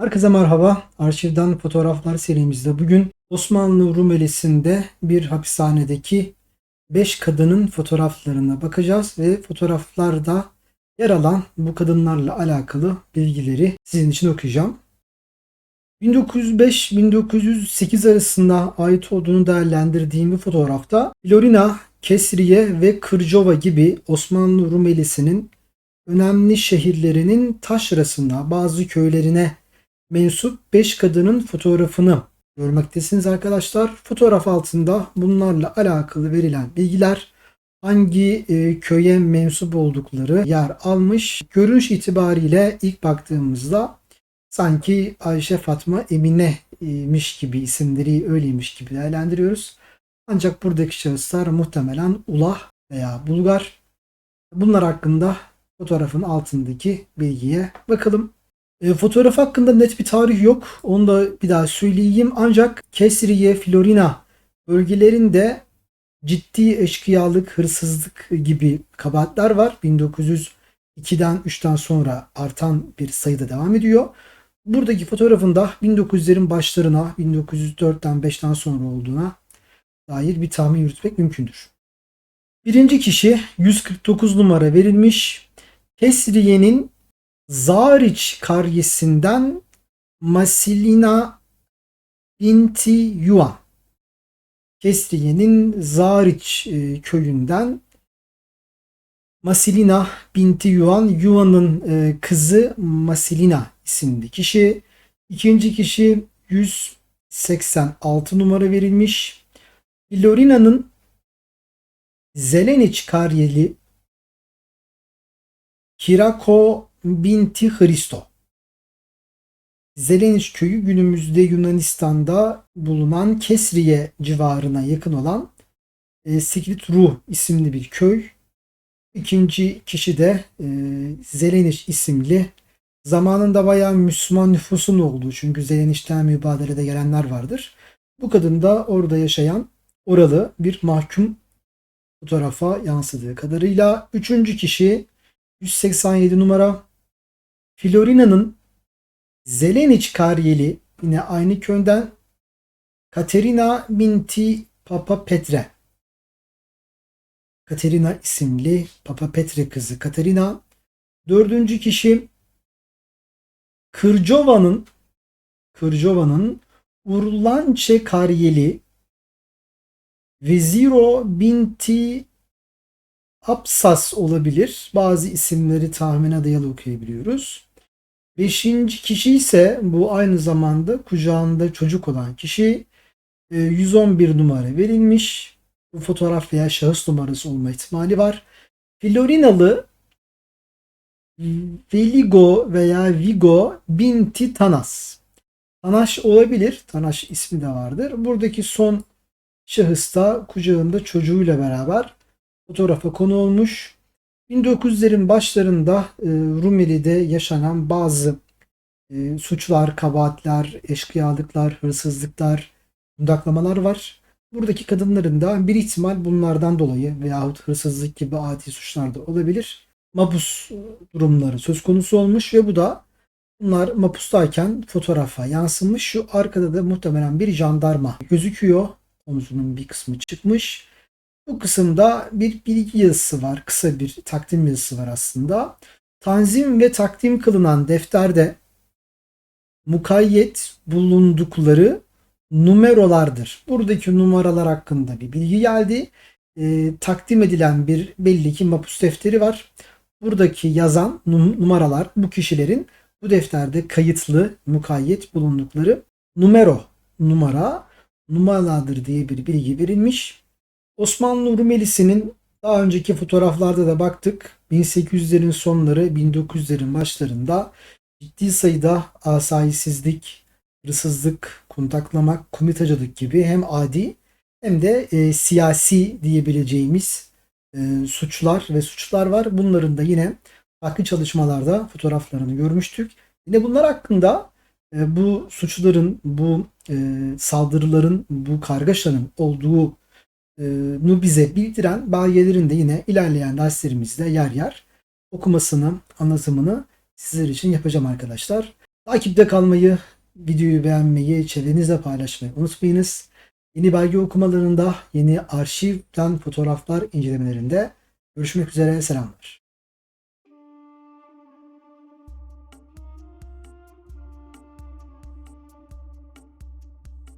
Herkese merhaba. Arşivden fotoğraflar serimizde bugün Osmanlı Rumeli'sinde bir hapishanedeki 5 kadının fotoğraflarına bakacağız ve fotoğraflarda yer alan bu kadınlarla alakalı bilgileri sizin için okuyacağım. 1905-1908 arasında ait olduğunu değerlendirdiğim bir fotoğrafta Florina, Kesriye ve Kırcova gibi Osmanlı Rumeli'sinin önemli şehirlerinin taşrasına bazı köylerine mensup 5 kadının fotoğrafını görmektesiniz arkadaşlar. Fotoğraf altında bunlarla alakalı verilen bilgiler hangi e, köye mensup oldukları yer almış. Görünüş itibariyle ilk baktığımızda sanki Ayşe Fatma Emine'miş gibi isimleri öyleymiş gibi değerlendiriyoruz. Ancak buradaki şahıslar muhtemelen Ulah veya Bulgar. Bunlar hakkında fotoğrafın altındaki bilgiye bakalım. E, fotoğraf hakkında net bir tarih yok. Onu da bir daha söyleyeyim. Ancak Kesriye, Florina bölgelerinde ciddi eşkıyalık, hırsızlık gibi kabahatler var. 1902'den 3'ten sonra artan bir sayıda devam ediyor. Buradaki fotoğrafında 1900'lerin başlarına, 1904'ten 5'ten sonra olduğuna dair bir tahmin yürütmek mümkündür. Birinci kişi 149 numara verilmiş. Kesriye'nin Zariç karyesinden Masilina binti Yuan. Kesriye'nin Zariç e, köyünden Masilina binti Yuan, Yuan'ın e, kızı Masilina isimli kişi. İkinci kişi 186 numara verilmiş. Florina'nın Zeleniç karyeli Kirako binti Hristo. Zeleniş köyü günümüzde Yunanistan'da bulunan Kesriye civarına yakın olan e, Sikrit Ruh isimli bir köy. İkinci kişi de e, Zeleniş isimli zamanında bayağı Müslüman nüfusun olduğu çünkü Zeleniş'ten mübadelede gelenler vardır. Bu kadın da orada yaşayan oralı bir mahkum fotoğrafa yansıdığı kadarıyla. Üçüncü kişi 187 numara Florina'nın Zeleniç Karyeli yine aynı köyden Katerina binti Papa Petre. Katerina isimli Papa Petre kızı Katerina. Dördüncü kişi Kırcova'nın Kırcova'nın Urlançe Karyeli Veziro binti Apsas olabilir. Bazı isimleri tahmine dayalı okuyabiliyoruz. Beşinci kişi ise bu aynı zamanda kucağında çocuk olan kişi 111 numara verilmiş. Bu fotoğraf veya şahıs numarası olma ihtimali var. Florinalı Veligo veya Vigo binti Tanas. Tanaş olabilir. Tanaş ismi de vardır. Buradaki son şahıs da kucağında çocuğuyla beraber fotoğrafa konu olmuş. 1900'lerin başlarında e, Rumeli'de yaşanan bazı e, suçlar, kabahatler, eşkıyalıklar, hırsızlıklar, kundaklamalar var. Buradaki kadınların da bir ihtimal bunlardan dolayı veyahut hırsızlık gibi adi suçlar da olabilir. Mapus durumları söz konusu olmuş ve bu da bunlar mapustayken fotoğrafa yansımış. Şu arkada da muhtemelen bir jandarma gözüküyor. Omzunun bir kısmı çıkmış. Bu kısımda bir bilgi yazısı var. Kısa bir takdim yazısı var aslında. Tanzim ve takdim kılınan defterde mukayyet bulundukları numerolardır. Buradaki numaralar hakkında bir bilgi geldi. E, takdim edilen bir belli ki mapus defteri var. Buradaki yazan numaralar bu kişilerin bu defterde kayıtlı mukayyet bulundukları numero numara numaralardır diye bir bilgi verilmiş. Osmanlı Rumelisi'nin daha önceki fotoğraflarda da baktık. 1800'lerin sonları 1900'lerin başlarında ciddi sayıda asayisizlik, hırsızlık, kundaklamak, komitacılık gibi hem adi hem de e, siyasi diyebileceğimiz e, suçlar ve suçlar var. Bunların da yine farklı çalışmalarda fotoğraflarını görmüştük. Yine bunlar hakkında e, bu suçların, bu e, saldırıların, bu kargaşanın olduğu nu bize bildiren belgelerin de yine ilerleyen derslerimizde yer yer okumasını, anlatımını sizler için yapacağım arkadaşlar. Takipte kalmayı, videoyu beğenmeyi, çevrenizle paylaşmayı unutmayınız. Yeni belge okumalarında, yeni arşivden fotoğraflar incelemelerinde görüşmek üzere. Selamlar.